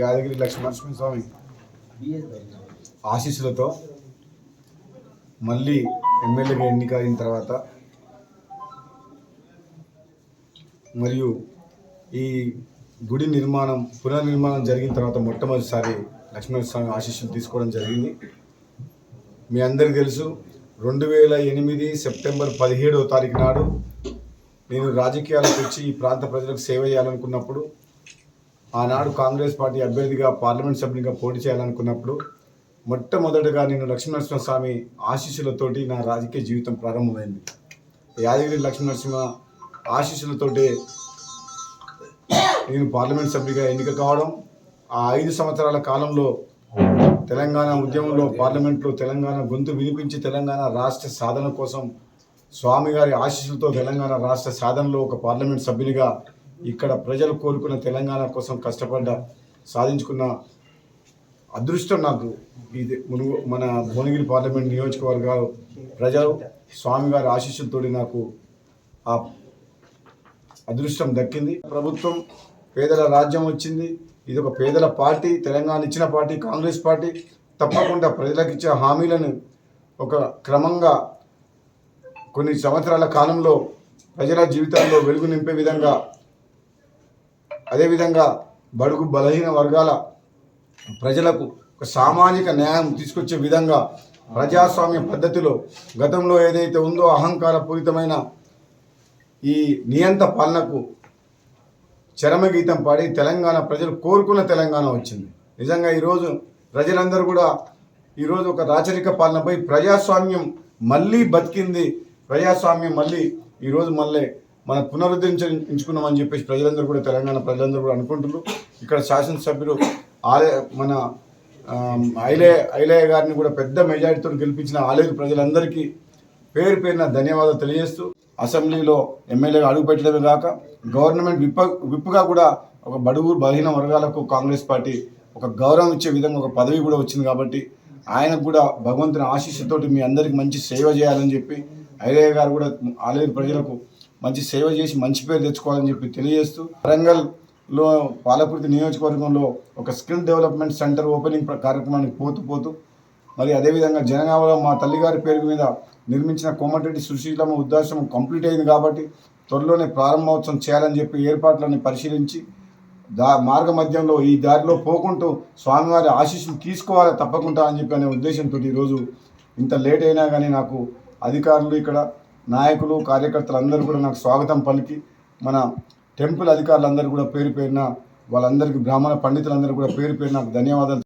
యాదగిరి లక్ష్మీనరసింహ స్వామి ఆశీస్సులతో మళ్ళీ ఎమ్మెల్యేగా ఎన్నిక అయిన తర్వాత మరియు ఈ గుడి నిర్మాణం పునర్నిర్మాణం జరిగిన తర్వాత మొట్టమొదటిసారి లక్ష్మీనరస్వామి ఆశీస్సులు తీసుకోవడం జరిగింది. మీ అందరికీ తెలుసు రెండు వేల ఎనిమిది సెప్టెంబర్ పదిహేడవ తారీఖు నాడు నేను రాజకీయాలకు వచ్చి ఈ ప్రాంత ప్రజలకు సేవ చేయాలనుకున్నప్పుడు ఆనాడు కాంగ్రెస్ పార్టీ అభ్యర్థిగా పార్లమెంట్ సభ్యునిగా పోటీ చేయాలనుకున్నప్పుడు మొట్టమొదటగా నేను లక్ష్మీనరసింహ స్వామి ఆశీస్సులతోటి నా రాజకీయ జీవితం ప్రారంభమైంది. యాదగిరి లక్ష్మీనరసింహ ఆశీస్సులతోటి నేను పార్లమెంట్ సభ్యుడిగా ఎన్నిక కావడం ఆ ఐదు సంవత్సరాల కాలంలో తెలంగాణ ఉద్యమంలో పార్లమెంట్లో తెలంగాణ గొంతు వినిపించి తెలంగాణ రాష్ట్ర సాధన కోసం స్వామి గారి ఆశీస్సులతో తెలంగాణ రాష్ట్ర సాధనలో ఒక పార్లమెంట్ సభ్యునిగా ఇక్కడ ప్రజలు కోరుకున్న తెలంగాణ కోసం కష్టపడ్డ సాధించుకున్న అదృష్టం నాకు. ఇది మునుగు మన భువనగిరి పార్లమెంట్ నియోజకవర్గాలు ప్రజలు స్వామివారి ఆశీస్సులతో నాకు ఆ అదృష్టం దక్కింది. ప్రభుత్వం పేదల రాజ్యం వచ్చింది. ఇది ఒక పేదల పార్టీ తెలంగాణ ఇచ్చిన పార్టీ కాంగ్రెస్ పార్టీ. తప్పకుండా ప్రజలకు ఇచ్చే హామీలను ఒక క్రమంగా కొన్ని సంవత్సరాల కాలంలో ప్రజల జీవితాల్లో వెలుగు నింపే విధంగా అదేవిధంగా బడుగు బలహీన వర్గాల ప్రజలకు ఒక సామాజిక న్యాయం తీసుకొచ్చే విధంగా ప్రజాస్వామ్య పద్ధతిలో గతంలో ఏదైతే ఉందో అహంకారపూరితమైన ఈ నియంత పాలనకు చరమగీతం పాడి తెలంగాణ ప్రజలు కోరుకున్న తెలంగాణ వచ్చింది. నిజంగా ఈరోజు ప్రజలందరూ కూడా ఈరోజు ఒక రాచరిక పాలనపై ప్రజాస్వామ్యం మళ్ళీ బతికింది. ప్రజాస్వామ్యం మళ్ళీ ఈరోజు మళ్ళీ మన పునరుద్ధరించుకున్నామని చెప్పేసి ప్రజలందరూ కూడా తెలంగాణ ప్రజలందరూ కూడా అనుకుంటున్నారు. ఇక్కడ శాసనసభ్యులు ఆలయ మన ఐలే ఐలయ్య గారిని కూడా పెద్ద మెజారిటీతో గెలిపించిన ఆలయ ప్రజలందరికీ పేరు పేరున ధన్యవాదాలు తెలియజేస్తూ అసెంబ్లీలో ఎమ్మెల్యేగా అడుగుపెట్టడమే కాక గవర్నమెంట్ విప్ప విప్పుగా కూడా ఒక బడుగు బలహీన వర్గాలకు కాంగ్రెస్ పార్టీ ఒక గౌరవం ఇచ్చే విధంగా ఒక పదవి కూడా వచ్చింది కాబట్టి ఆయనకు కూడా భగవంతుని ఆశీస్సుతోటి మీ అందరికి మంచి సేవ చేయాలని చెప్పి ఐలయ్య గారు కూడా ఆలయ ప్రజలకు మంచి సేవ చేసి మంచి పేరు తెచ్చుకోవాలని చెప్పి తెలియజేస్తూ వరంగల్లో పాలకుర్తి నియోజకవర్గంలో ఒక స్కిల్ డెవలప్మెంట్ సెంటర్ ఓపెనింగ్ కార్యక్రమానికి పోతూ పోతూ మరి అదేవిధంగా జనగామలో మా తల్లిగారి పేరు మీద నిర్మించిన కోమటిరెడ్డి సుశీలమ్మ ఉద్దాశ్రమం కంప్లీట్ అయింది కాబట్టి త్వరలోనే ప్రారంభోత్సవం చేయాలని చెప్పి ఏర్పాట్లను పరిశీలించి దా మార్గ మధ్యంలో ఈ దారిలో పోకుంటూ స్వామివారి ఆశీస్సులు తీసుకోవాలి తప్పకుండా అని చెప్పి అనే ఉద్దేశంతో ఈరోజు ఇంత లేట్ అయినా కానీ నాకు అధికారులు ఇక్కడ నాయకులు కార్యకర్తలు అందరూ కూడా నాకు స్వాగతం పలికి మన టెంపుల్ అధికారులందరూ కూడా పేరు పేరున వాళ్ళందరికీ బ్రాహ్మణ పండితులందరూ కూడా పేరు పేరు నాకు ధన్యవాదాలు